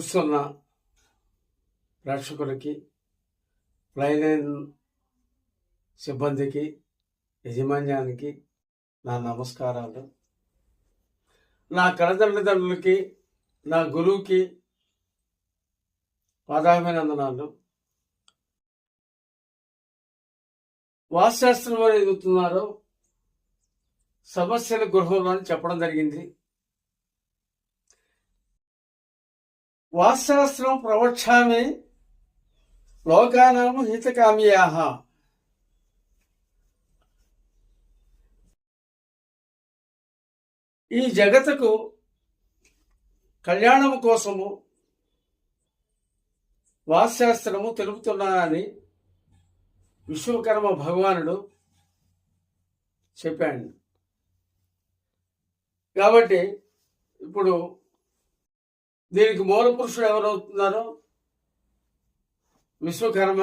చూస్తున్న ప్రేక్షకులకి ఫ్లైలైన్ సిబ్బందికి యజమాన్యానికి నా నమస్కారాలు. నా కళతల్లిదండ్రులకి నా గురువుకి పాదాభినందనాలు. వాస్తుశాస్త్రం వారు ఎదుగుతున్నారో సమస్యల గృహంలో అని చెప్పడం జరిగింది. వాస్తుశాస్త్రం ప్రవక్ష్యామి లోకానాం హితకామ్యా ఈ జగత్తుకు కళ్యాణము కోసము వాస్తుశాస్త్రము తెలుపుతున్నానని విశ్వకర్మ భగవానుడు చెప్పాడు. కాబట్టి ఇప్పుడు దీనికి మూల పురుషుడు ఎవరవుతున్నారో? విశ్వకర్మ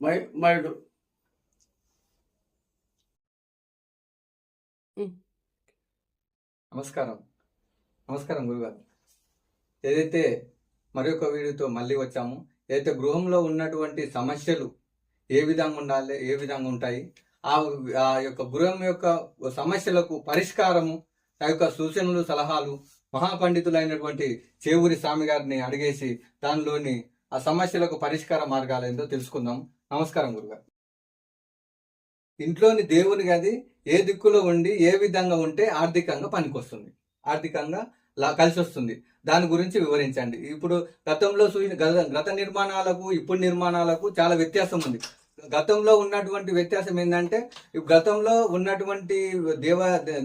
మై మయుడు నమస్కారం. నమస్కారం గురుగారు. ఏదైతే మరి ఒక వీడియోతో మళ్ళీ వచ్చాము ఏదైతే గృహంలో ఉన్నటువంటి సమస్యలు ఏ విధంగా ఉండాలి ఏ విధంగా ఉంటాయి ఆ ఆ యొక్క గృహం యొక్క సమస్యలకు పరిష్కారము ఆ యొక్క సూచనలు సలహాలు మహాపండితులైనటువంటి చేవూరి స్వామి గారిని అడిగేసి దానిలోని ఆ సమస్యలకు పరిష్కార మార్గాలు ఏందో తెలుసుకుందాం. నమస్కారం గురుగారు. ఇంట్లోని దేవుని గది ఏ దిక్కులో ఉండి ఏ విధంగా ఉంటే ఆర్థికంగా పనికొస్తుంది. ఆర్థికంగా లా కలిసి వస్తుంది. దాని గురించి వివరించండి. ఇప్పుడు గతంలో చూసిన గత- గత నిర్మాణాలకు ఇప్పుడు నిర్మాణాలకు చాలా వ్యత్యాసం ఉంది. గతంలో ఉన్నటువంటి వ్యత్యాసం ఏంటంటే గతంలో ఉన్నటువంటి దేవ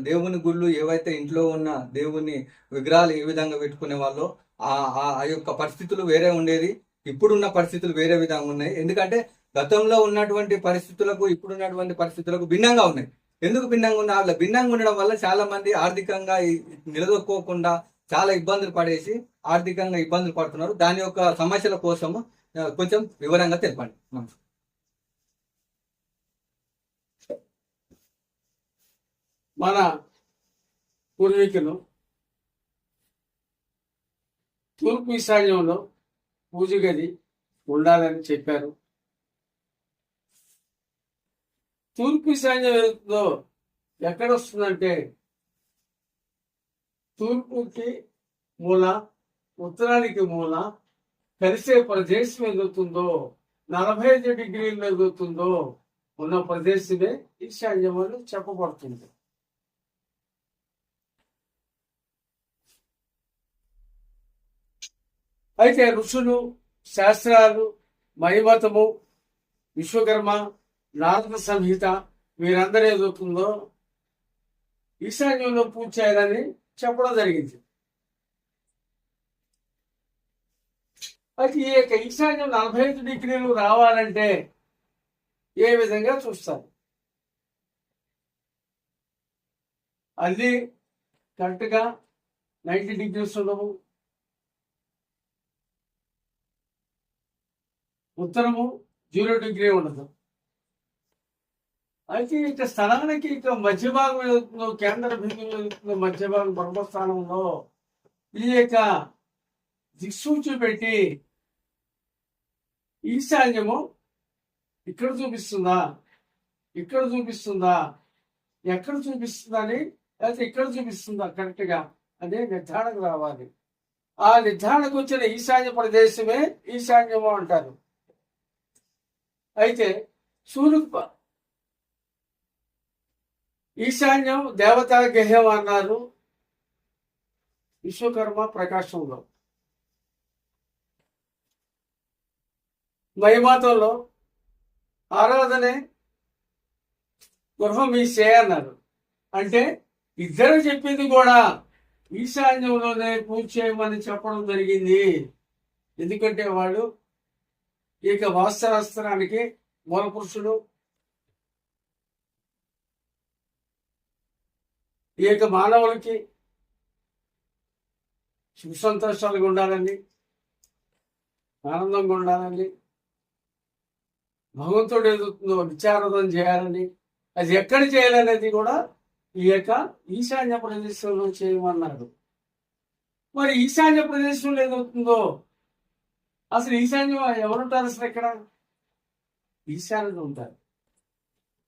దేవుని గుళ్ళు ఏవైతే ఇంట్లో ఉన్న దేవుని విగ్రహాలు ఏ విధంగా పెట్టుకునే వాళ్ళో ఆ యొక్క పరిస్థితులు వేరే ఉండేది. ఇప్పుడున్న పరిస్థితులు వేరే విధంగా ఉన్నాయి. ఎందుకంటే గతంలో ఉన్నటువంటి పరిస్థితులకు ఇప్పుడున్నటువంటి పరిస్థితులకు భిన్నంగా ఉన్నాయి. ఎందుకు భిన్నంగా ఉన్న వాళ్ళ భిన్నంగా ఉండడం వల్ల చాలా మంది ఆర్థికంగా నిలదొక్కోకుండా చాలా ఇబ్బందులు పడేసి ఆర్థికంగా ఇబ్బందులు పడుతున్నారు. దాని యొక్క సమస్యల కోసము కొంచెం వివరంగా తెలపండి. నమస్కారం. మన పూర్వీకులు తూర్పు ఈశాన్యంలో పూజ గది ఉండాలని చెప్పారు. తూర్పు ఈశాన్యంలో ఎక్కడ వస్తుందంటే తూర్పుకి మూల ఉత్తరానికి మూల కలిసే ప్రదేశం ఎదుగుతుందో నలభై ఐదు డిగ్రీలు ఎదుగుతుందో ఉన్న ప్రదేశమే ఈశాన్యం అని చెప్పబడుతుంది. అయితే ఋషులు శాస్త్రాలు మహిమతము విశ్వకర్మ నారద సంహిత వీరందరూ ఏదవుతుందో ఈశాన్యంలో పూజ చేయాలని చెప్పడం జరిగింది. అయితే ఈ యొక్క ఈశాన్యం నలభై ఐదు డిగ్రీలు రావాలంటే ఏ విధంగా చూస్తారు? అది కరెక్ట్గా నైంటీ డిగ్రీస్ ఉండవు. ఉత్తరము జీరో డిగ్రీ ఉండదు. అయితే ఇక స్థలానికి ఇక మధ్య భాగం కేంద్ర బిందువు మధ్య భాగం బ్రహ్మస్థానంలో ఈ యొక్క దిక్సూచి పెట్టి ఈశాన్యము ఇక్కడ చూపిస్తుందా? ఇక్కడ చూపిస్తుందా? ఎక్కడ చూపిస్తుందా అని లేకపోతే ఇక్కడ చూపిస్తుందా? కరెక్ట్గా అదే నిర్ధారణకు రావాలి. ఆ నిర్ధారణకు వచ్చిన ఈశాన్య ప్రదేశమే ఈశాన్యము అంటారు. అయితే సూర్యుడు ఈశాన్యం దేవతా గేహం అన్నారు విశ్వకర్మ ప్రకాశంలో. మహిమాతంలో ఆరాధనే గృహం ఈసే అన్నారు. అంటే ఇద్దరు చెప్పింది కూడా ఈశాన్యంలోనే పూజ చేయమని చెప్పడం జరిగింది. ఎందుకంటే వాళ్ళు ఈ యొక్క వాస్తుశాస్త్రానికి మూలపురుషుడు. ఈ యొక్క మానవులకి సుఖ సంతోషాలుగా ఉండాలండి. ఆనందంగా ఉండాలండి. భగవంతుడు ఎదుగుతుందో విచారదం చేయాలని అది ఎక్కడ చేయాలనేది కూడా ఈ యొక్క ఈశాన్య ప్రదేశంలో చేయమన్నాడు. మరి ఈశాన్య ప్రదేశంలో ఏదవుతుందో అసలు ఈశాన్యం ఎవరుంటారు అసలు ఇక్కడ? ఈశాన్యుడు ఉంటారు.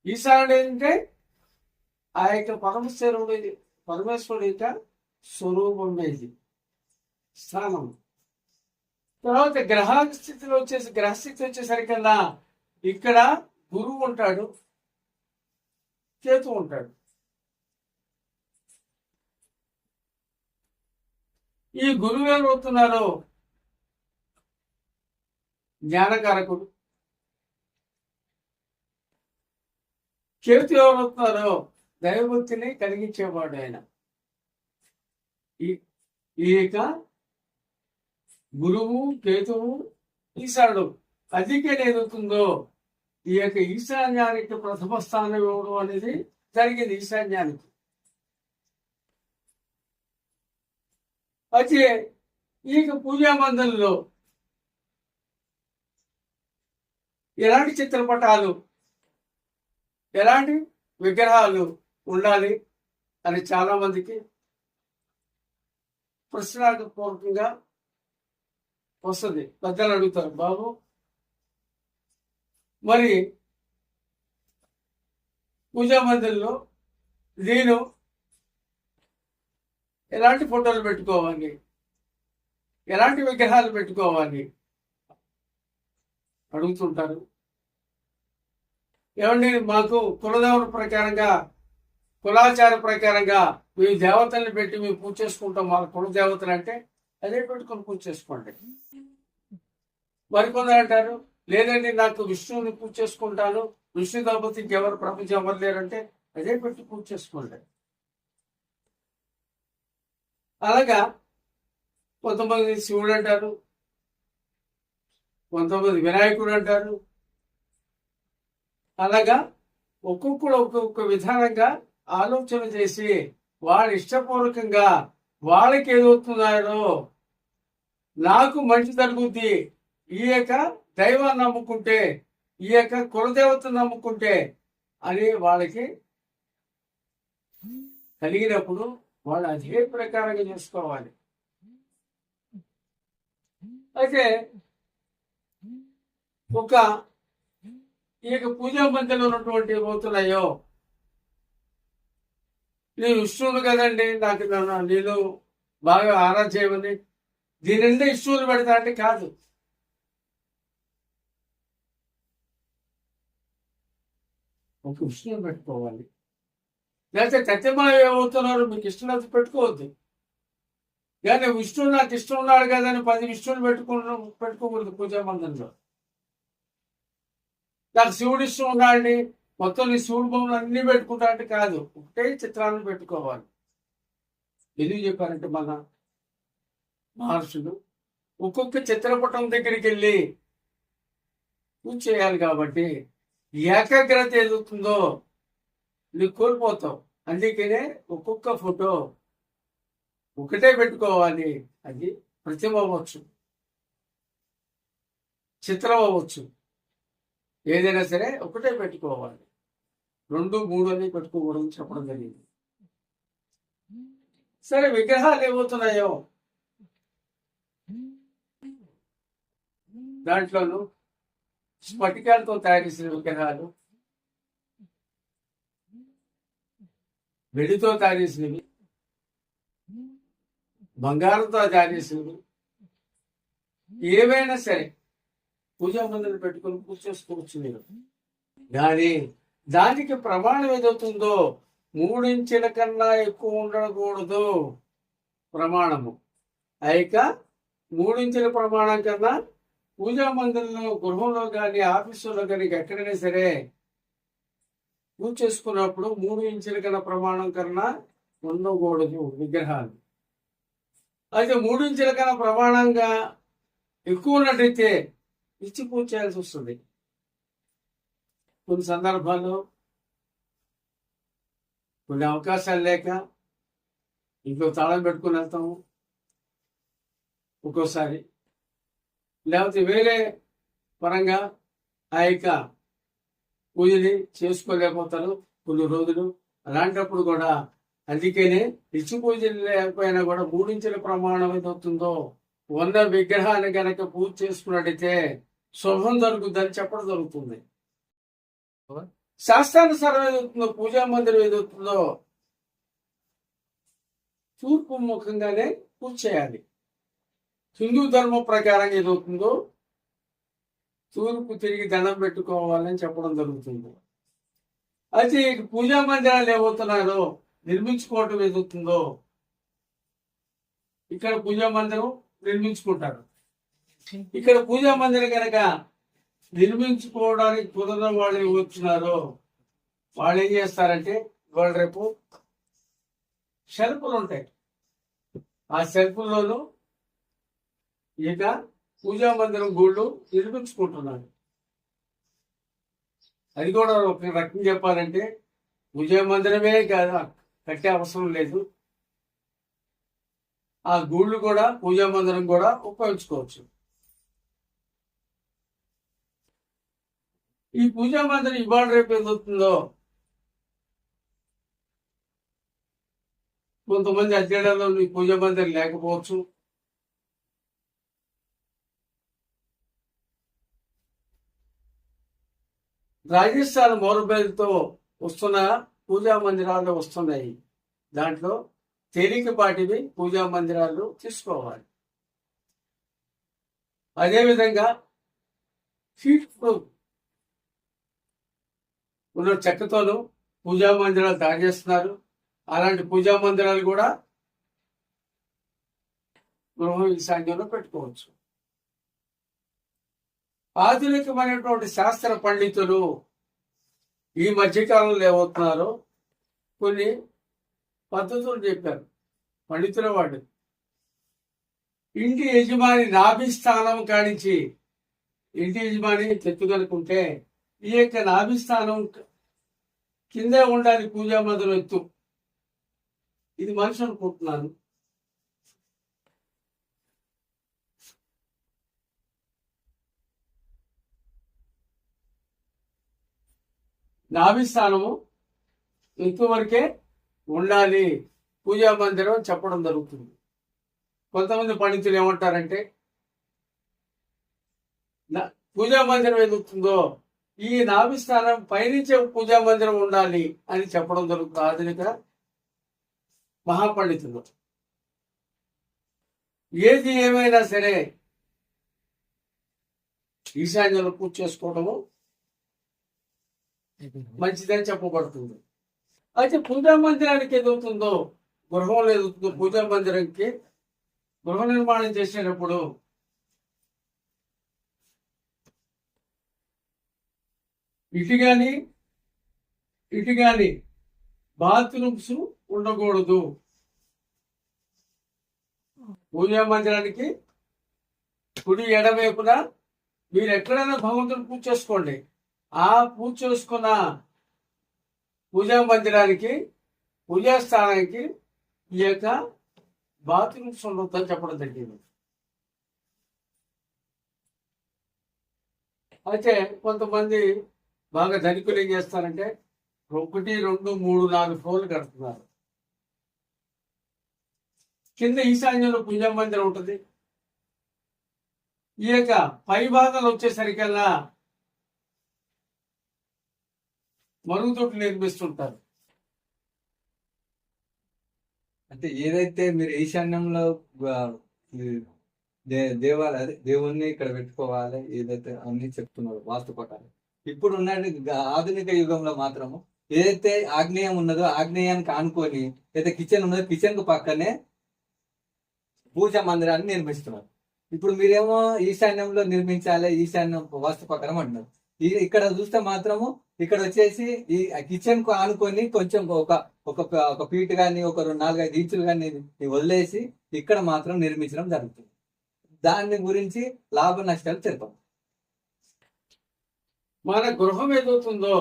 ఈశాన్యుడు ఏంటంటే ఆ యొక్క పరమశ్వరుడు పరమేశ్వరుడు యొక్క స్వరూపం ఇది స్థానం. తర్వాత గ్రహ స్థితిలో వచ్చేసి గ్రహస్థితి వచ్చేసరికల్లా ఇక్కడ గురువు ఉంటాడు. కేతు ఉంటాడు. ఈ గురువు ఏమవుతున్నారు జ్ఞానకారకుడు. కేతు ఎవరున్నారో దైవభక్తిని కలిగించేవాడు ఆయన. ఈ యొక్క గురువు కేతువు ఈశాడు అధికం ఏదవుతుందో ఈ యొక్క ఈశాన్యానికి ప్రథమ స్థానం ఇవ్వడం అనేది జరిగింది ఈశాన్యానికి. అయితే ఈ యొక్క పూజా మందిరంలో ఎలాంటి చిత్రపటాలు ఎలాంటి విగ్రహాలు ఉండాలి అని చాలా మందికి ప్రశ్నార్థపూర్వకంగా వస్తుంది. పెద్దలు అడుగుతారు బాబు మరి పూజా మందిర్లో నేను ఎలాంటి ఫోటోలు పెట్టుకోవాలి? ఎలాంటి విగ్రహాలు పెట్టుకోవాలి? అడుగుతుంటారు. ఏమండి మాకు కులదేవుల ప్రకారంగా కులాచార ప్రకారంగా మీ దేవతల్ని పెట్టి మేము పూజ చేసుకుంటాం. వాళ్ళ కుల దేవతలు అంటే అదే పెట్టుకొని పూజ చేసుకోండి. మరికొందరు అంటారు లేదండి నాకు విష్ణువుని పూజ చేసుకుంటాను. విష్ణు దంపతి ఇంకెవరు ప్రపంచం ఎవరు లేరంటే అదే పెట్టి పూజ చేసుకోండి. అలాగా కొంతమంది శివుడు అంటారు కొంతమంది వినాయకుడు అంటారు. అలాగా ఒక్కొక్కడు ఒక్కొక్క విధానంగా ఆలోచన చేసి వాళ్ళ ఇష్టపూర్వకంగా వాళ్ళకి ఏదవుతున్నారో నాకు మంచి జరుగుద్ది ఈ యొక్క దైవాన్ని నమ్ముకుంటే ఈ యొక్క కులదేవతను నమ్ముకుంటే అని వాళ్ళకి కలిగినప్పుడు వాళ్ళు అదే ప్రకారంగా చేసుకోవాలి. అయితే ఒక ఈ యొక్క పూజా మందిరంలో ఉన్నటువంటి ఏమవుతున్నాయో నీ విష్ణువులు కదండి నాకు నన్ను- నేను బాగా ఆరాధన చేయమని. దీని నిండా ఇష్యూలు పెడతా అంటే కాదు. ఒక విష్ణువుని పెట్టుకోవాలి. లేకపోతే సత్యమా ఏమవుతున్నారు మీకు ఇష్టం అది పెట్టుకోవద్దు. కానీ విష్ణువు నాకు ఇష్టం ఉన్నాడు కదా అని పది విష్ణువులు పెట్టుకున్న పెట్టుకోకూడదు పూజా మందిరంలో. నాకు శివుడు ఇష్టం ఉన్నాడండి మొత్తం నీ శివుడు బొమ్మలు అన్ని పెట్టుకుంటా అంటే కాదు. ఒకటే చిత్రాలను పెట్టుకోవాలి. ఎందుకు చెప్పారంటే మన మహర్షులు ఒక్కొక్క చిత్రపటం దగ్గరికి వెళ్ళి పూజ చేయాలి కాబట్టి ఏకాగ్రత ఏదవుతుందో నువ్వు కోల్పోతావు. అందుకనే ఒక్కొక్క ఫోటో ఒకటే పెట్టుకోవాలి. అది ప్రతిమ అవ్వచ్చు. చిత్రం అవ్వచ్చు. ఏదైనా సరే ఒకటే పెట్టుకోవాలి. రెండు మూడు అని పెట్టుకోకూడదు చెప్పడం జరిగింది. సరే విగ్రహాలు ఏమవుతున్నాయో? దాంట్లోనూ స్ఫటికాలతో తయారు చేసిన విగ్రహాలు వెడితో తయారు చేసినవి బంగారంతో తయారు చేసినవి ఏవైనా సరే పూజా మందిరం పెట్టుకొని పూజ చేసుకోవచ్చు మీరు. కానీ దానికి ప్రమాణం ఏదవుతుందో మూడించుల కన్నా ఎక్కువ ఉండకూడదు ప్రమాణము. అయిక మూడించుల ప్రమాణం కన్నా పూజా మందిరంలో గృహంలో కానీ ఆఫీసులో కానీ ఎక్కడైనా సరే పూజ చేసుకున్నప్పుడు మూడు ఇంచుల కన్నా ప్రమాణం కన్నా ఉండకూడదు విగ్రహాలు. అయితే మూడు ఇంచుల కన్నా ప్రమాణంగా ఎక్కువ ఉన్నట్టయితే ఇచ్చి పూజ చేయాల్సి వస్తుంది. కొన్ని సందర్భాల్లో కొన్ని అవకాశాలు లేక ఇంకో తాళం పెట్టుకుని వెళ్తాము ఒక్కోసారి. లేకపోతే వేరే పరంగా ఆ యొక్క పూజని చేసుకోలేకపోతారు కొన్ని రోజులు. అలాంటప్పుడు కూడా అందుకనే రిచి పూజలు లేకపోయినా కూడా మూడించిన ప్రమాణం ఏదవుతుందో ఉన్న విగ్రహాన్ని గనక పూజ చేసుకున్నట్టయితే శుభం జరుగుతుందని చెప్పడం జరుగుతుంది. శాస్త్రానుసారం ఏదవుతుందో పూజా మందిరం ఏదవుతుందో తూర్పు ముఖంగానే పూజ చేయాలి. హిందూ ధర్మం ప్రకారం ఏదవుతుందో తూర్పు తిరిగి దండం పెట్టుకోవాలని చెప్పడం జరుగుతుంది. అయితే పూజా మందిరాలు ఏమవుతున్నారో నిర్మించుకోవటం ఏదవుతుందో ఇక్కడ పూజా మందిరం నిర్మించుకుంటారు. ఇక్కడ పూజా మందిరం కనుక నిర్మించుకోవడానికి కుదరని వాళ్ళు వచ్చినారో వాళ్ళు ఏం చేస్తారంటే వాళ్ళు రేపు షెల్ఫ్లు ఉంటాయి. ఆ షెల్ఫ్లోనూ ఇక పూజా మందిరం గూళ్ళు నిర్మించుకుంటున్నారు. అది కూడా ఒక రకం చెప్పాలంటే పూజా మందిరమే కాదు కట్టే అవసరం లేదు. ఆ గూళ్ళు కూడా పూజా మందిరం కూడా ఉపయోగించుకోవచ్చు. ఈ పూజా మందిరం ఇవాళ రేపు ఎదుగుతుందో కొంతమంది అధ్యయనంలో ఈ పూజా మందిరం లేకపోవచ్చు. రాజస్థాన్ మోరబేలతో వస్తున్న పూజా మందిరాలు వస్తున్నాయి. దాంట్లో తేలికపాటివి పూజా మందిరాలు తీసుకోవాలి. అదేవిధంగా హీట్ ప్రూఫ్ ఉన్న చెక్కతోనూ పూజా మందిరాలు తయారు చేస్తున్నారు అలాంటి పూజా మందిరాలు కూడా ఈ ఈశాన్యంలో పెట్టుకోవచ్చు. ఆధునికమైనటువంటి శాస్త్ర పండితులు ఈ మధ్యకాలంలో ఏమవుతున్నారో కొన్ని పద్ధతులు చెప్పారు. పండితుల వాడు ఇంటి యజమాని నాభిస్థానం కానించి ఇంటి యజమాని తెచ్చుకనుకుంటే ఈ యొక్క నాభిస్థానం కిందే ఉండాలి పూజా మందిరం ఎత్తు. ఇది మనిషి అనుకుంటున్నాను. నాభిస్థానము ఇంతవరకే వరకే ఉండాలి. పూజా మందిరం అని చెప్పడం జరుగుతుంది. కొంతమంది పండితులు ఏమంటారంటే పూజా మందిరం ఎదుగుతుందో ఈ నాభిస్థానం పైనుంచే పూజా మందిరం ఉండాలి అని చెప్పడం జరుగుతుంది. ఆధునిక మహాపండితులు. ఏది ఏమైనా సరే ఈశాన్యంలో పూజ చేసుకోవడము మంచిదని చెప్పబడుతుంది. అయితే పూజా మందిరానికి ఎదుగుతుందో గృహంలో ఎదుగుతుందో పూజా మందిరంకి గృహ నిర్మాణం చేసేటప్పుడు ఇటు కానీ ఇటు కానీ బాత్రూమ్స్ ఉండకూడదు. పూజా మందిరానికి కుడి ఎడవైపున మీరు ఎక్కడైనా భగవంతుని పూజ చేసుకోండి. ఆ పూజ చేసుకున్న పూజా మందిరానికి పూజా స్థానానికి ఈ యొక్క బాత్రూమ్స్ ఉండొద్దని చెప్పడం జరిగింది. అయితే కొంతమంది బాగా ధనికులు ఏం చేస్తారంటే ఒకటి రెండు మూడు నాలుగు ఫ్లోర్లు కడుతున్నారు కింద ఈశాన్యంలో పుణ్యం మందిరం ఉంటుంది. ఈ యొక్క పై భాగాలు వచ్చేసరికల్లా మరుగుదొడ్లు నిర్మిస్తుంటారు. అంటే ఏదైతే మీరు ఈశాన్యంలో ఆ, దేవాలయ అదే దేవుణ్ణి ఇక్కడ పెట్టుకోవాలి ఏదైతే అన్ని చెప్తున్నారు వాస్తు పట్టాలి ఇప్పుడు ఉన్న ఆధునిక యుగంలో మాత్రము ఏదైతే ఆగ్నేయం ఉన్నదో ఆగ్నేయానికి ఆనుకొని ఏదైతే కిచెన్ ఉన్నదో కిచెన్కు పక్కనే పూజా మందిరాన్ని నిర్మిస్తున్నారు. ఇప్పుడు మీరేమో ఈశాన్యంలో నిర్మించాలి ఈశాన్యం వాస్తు ప్రకారం అంటున్నారు. ఈ ఇక్కడ చూస్తే మాత్రము ఇక్కడ వచ్చేసి ఈ కిచెన్కు ఆనుకొని కొంచెం ఒక ఒక ఒక ఫీట్ కానీ ఒక రెండు నాలుగైదు ఇంచులు కానీ వదిలేసి ఇక్కడ మాత్రం నిర్మించడం జరుగుతుంది. దాని గురించి లాభ నష్టాలు తెలుపాం. మన గృహం ఏదవుతుందో?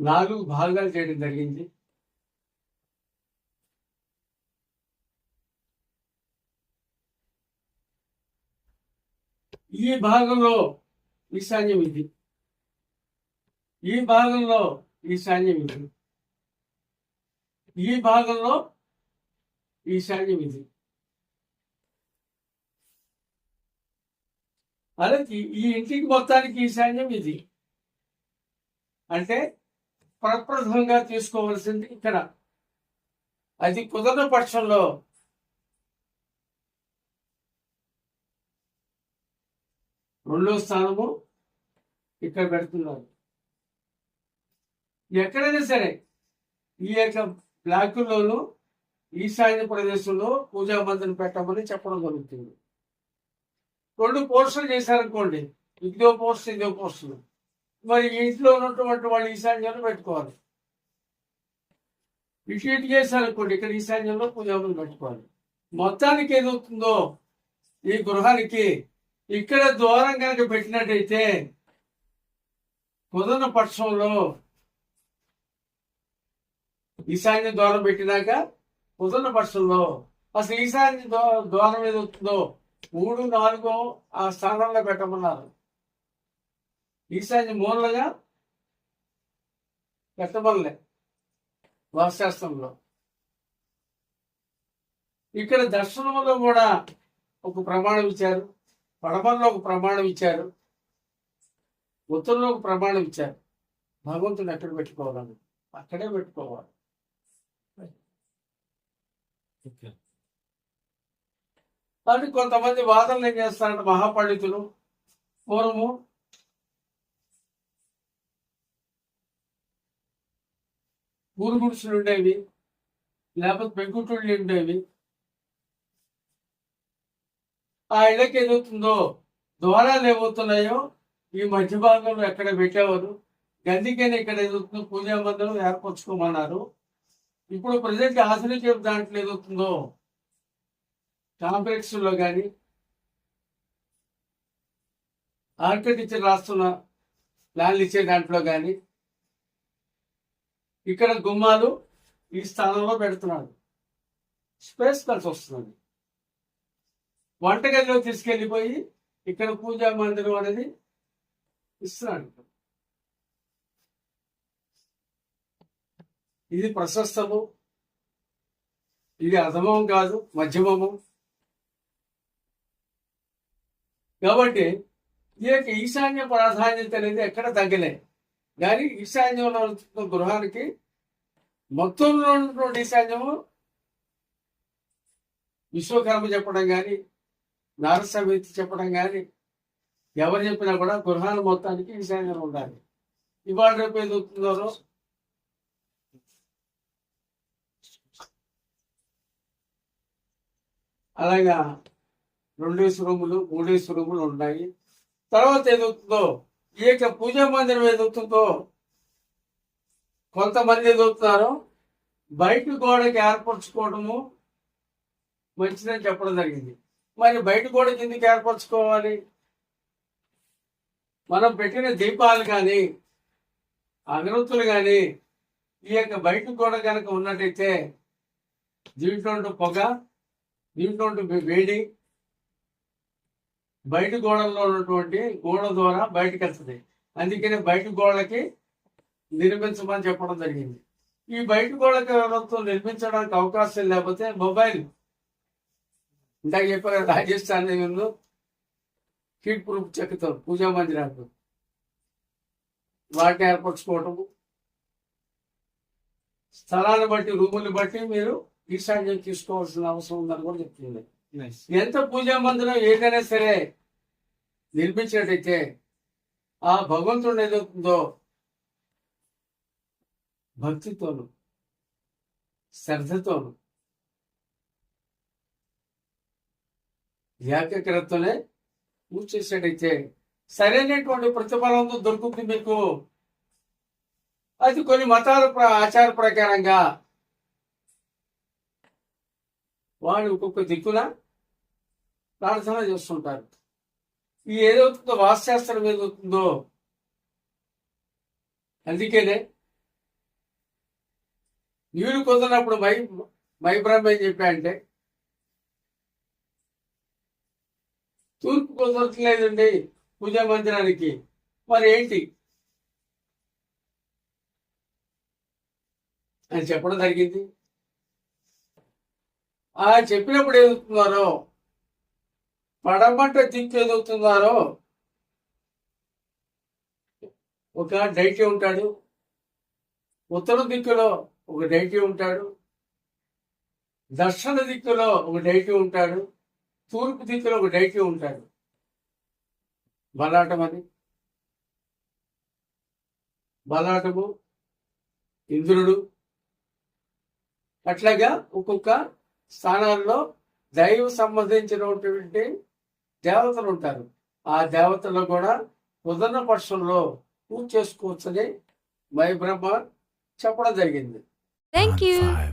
నాలుగు భాగాలు చేయడం జరిగింది. ఈ భాగంలో ఈశాన్యం ఇది. ఈ భాగంలో ఈశాన్యం ఇది. ఈ భాగంలో ఈశాన్యం ఇది. అదే ఈ- ఇంటికి మొత్తానికి ఈశాన్యం ఇది. అంటే ప్రప్రథమంగా తీసుకోవలసింది ఇక్కడ. అది కుదరని పక్షంలో రెండో స్థానము ఇక్కడ పెడుతున్నారు. ఎక్కడైనా సరే ఈ యొక్క బ్లాకుల్లోనూ ఈశాన్య ప్రదేశంలో పూజా మందిరం పెట్టమని చెప్పడం జరుగుతుంది. రెండు పోస్టులు చేశారనుకోండి. ఇదో పోస్ట్ ఇదో పోస్టులు మరి ఇంట్లో ఉన్నటువంటి వాళ్ళు ఈశాన్యంలో పెట్టుకోవాలి. ఇటు ఇటు చేశారనుకోండి ఇక్కడ ఈశాన్యంలో పూజా పెట్టుకోవాలి. మొత్తానికి ఏదవుతుందో ఈ గృహానికి ఇక్కడ ద్వారం కనుక పెట్టినట్టయితే కుదన పక్షంలో ఈశాన్య ద్వారం పెట్టినాక కుదన పక్షంలో అసలు ఈశాన్య ద్వారం ఏదవుతుందో మూడు నాలుగో ఆ స్థానంలో పెట్టమన్నారు. ఈశాన్య మూలగా పెట్టమల్లే వాస్తుశాస్త్రంలో ఇక్కడ దర్శనంలో కూడా ఒక ప్రమాణం ఇచ్చారు పడమరలో ఒక ప్రమాణం ఇచ్చారు ఉత్తరంలో ఒక ప్రమాణం ఇచ్చారు. భగవంతుని ఎక్కడ పెట్టుకోవాలని అక్కడే పెట్టుకోవాలి. అని కొంతమంది వాదనలు ఏం చేస్తారంటే మహాపండితులు పూర్వము. ఊరు ఉండేవి లేకపోతే పెంకుటుళ్ళు ఉండేవి. ఆ ఇళ్ళకి ఏదవుతుందో ద్వారాలు ఏమవుతున్నాయో ఈ మధ్య భాగంలో ఎక్కడ పెట్టేవారు? గందికని ఇక్కడ ఏదవుతుందో పూజా మందిరం ఏర్పరచుకోమన్నారు. ఇప్పుడు ప్రజెంట్ ఆశ్రయించే దాంట్లో ఏదవుతుందో కాంప్లెక్స్లో కానీ ఆర్కిటెక్చర్ రాస్తున్న ప్లాన్లు ఇచ్చే దాంట్లో కానీ ఇక్కడ గుమ్మాలు ఈ స్థానంలో పెడుతున్నాడు. స్పేస్ కలిసి వస్తున్నది. వంటగదిలో తీసుకెళ్ళిపోయి ఇక్కడ పూజా మందిరం అనేది ఇస్తున్నాడు. ఇది ప్రశస్తము. ఇది అధమం కాదు మధ్యమము. కాబట్టి ఈ యొక్క ఈశాన్య ప్రాధాన్యత అనేది ఎక్కడ తగ్గలే. కానీ ఈశాన్యంలో ఉన్న గృహానికి మొత్తంలో ఉన్నటువంటి ఈశాన్యము విశ్వకర్మ చెప్పడం కానీ నారసమితి చెప్పడం కానీ ఎవరు చెప్పినా కూడా గృహాల మొత్తానికి ఈశాన్యం ఉండాలి. ఇవాళ రేపు ఏది అవుతుందో అలాగా. రెండు రూములు మూడేసి రూములు ఉన్నాయి. తర్వాత ఏదవుతుందో ఈ యొక్క పూజా మందిరం ఏదవుతుందో కొంతమంది ఏదవుతున్నారో బయట గోడకి ఏర్పరచుకోవడము మంచిదని చెప్పడం జరిగింది. మరి బయట గోడకి ఎందుకు ఏర్పరచుకోవాలి? మనం పెట్టిన దీపాలు కానీ అగరత్తులు కానీ ఈ యొక్క బయట గోడ కనుక ఉన్నట్టయితే దీంట్లో పొగ దీంట్లో వేడి బయట గోడల్లో ఉన్నటువంటి గోడ ద్వారా బయటకు వెళ్తుంది. అందుకని బయట గోడలకి నిర్మించమని చెప్పడం జరిగింది. ఈ బయట గోడకి ఎవరితో నిర్మించడానికి అవకాశం లేకపోతే మొబైల్ ఇందాక చెప్పారు రాజస్థాన్ ఉందో హీట్ ప్రూఫ్ చెక్కుతారు పూజా మందిరాలు. వాటిని ఏర్పరచుకోవటము స్థలాన్ని బట్టి రూములు బట్టి మీరు ఈశాన్యం తీసుకోవాల్సిన అవసరం ఉందని కూడా చెప్తుంది ఎంత పూజా మందిరం ఏదైనా సరే నిర్మించినట్టయితే ఆ భగవంతుడు ఏదవుతుందో భక్తితోను శ్రద్ధతోను ఏకగ్రతతోనే పూజ చేసినట్టయితే సరైనటువంటి ప్రతిఫలంతో దొరుకుతుంది మీకు. అది కొన్ని మతాల ఆచార ప్రకారంగా వాళ్ళు ఒక్కొక్క దిక్కున ప్రార్థన చేస్తుంటారు. ఈ ఏదవుతుందో వాస్తుశాస్త్రం ఏదవుతుందో అందుకేనే నీరు కొద్దినప్పుడు మై మైబ్రహ్మ ఏం చెప్పా అంటే తూర్పు కుదరట్లేదండి పూజా మందిరానికి. మరి ఏంటి అని చెప్పడం జరిగింది. ఆ చెప్పినప్పుడు ఏదవుతున్నారో పడమట దిక్కు ఎదుగుతున్నారో ఒక డైటీ ఉంటాడు. ఉత్తర దిక్కులో ఒక డైటీ ఉంటాడు. దక్షిణ దిక్కులో ఒక డైటీ ఉంటాడు. తూర్పు దిక్కులో ఒక డైటీ ఉంటాడు. బలాటం అది. బలాటము ఇంద్రుడు. అట్లాగా ఒక్కొక్క స్థానాల్లో దైవ సంబంధించినటువంటి దేవతలు ఉంటారు ఆ దేవతలు కూడా ఉదన్న పక్షంలో పూజ చేసుకోవచ్చని మై బ్రహ్మ చెప్పడం జరిగింది Thank you. five.